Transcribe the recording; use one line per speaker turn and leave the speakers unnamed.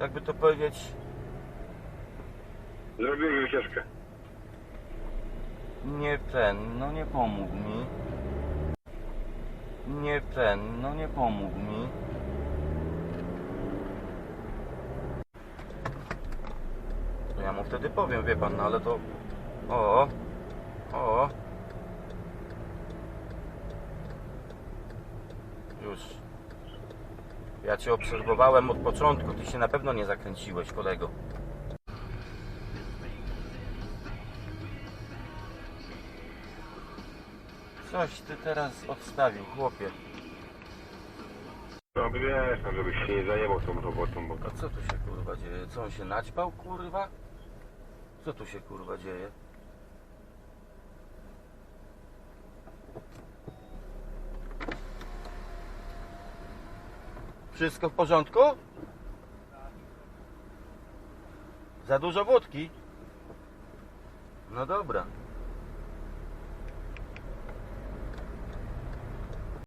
jakby to powiedzieć,
Zrobimy wycieczkę.
nie ten, no nie pomógł mi. Nie ten, no nie pomógł mi. To ja mu wtedy powiem, wie pan, no ale to... O, o. Już. Ja cię obserwowałem od początku, ty się na pewno nie zakręciłeś, kolego. Coś ty teraz odstawił, chłopie.
No wiesz, no żebyś się nie zajmował tą robotą, bo
A co tu się kurwa dzieje? Co on się naćpał, kurwa? Co tu się kurwa dzieje? Wszystko w porządku? Za dużo wódki? No dobra.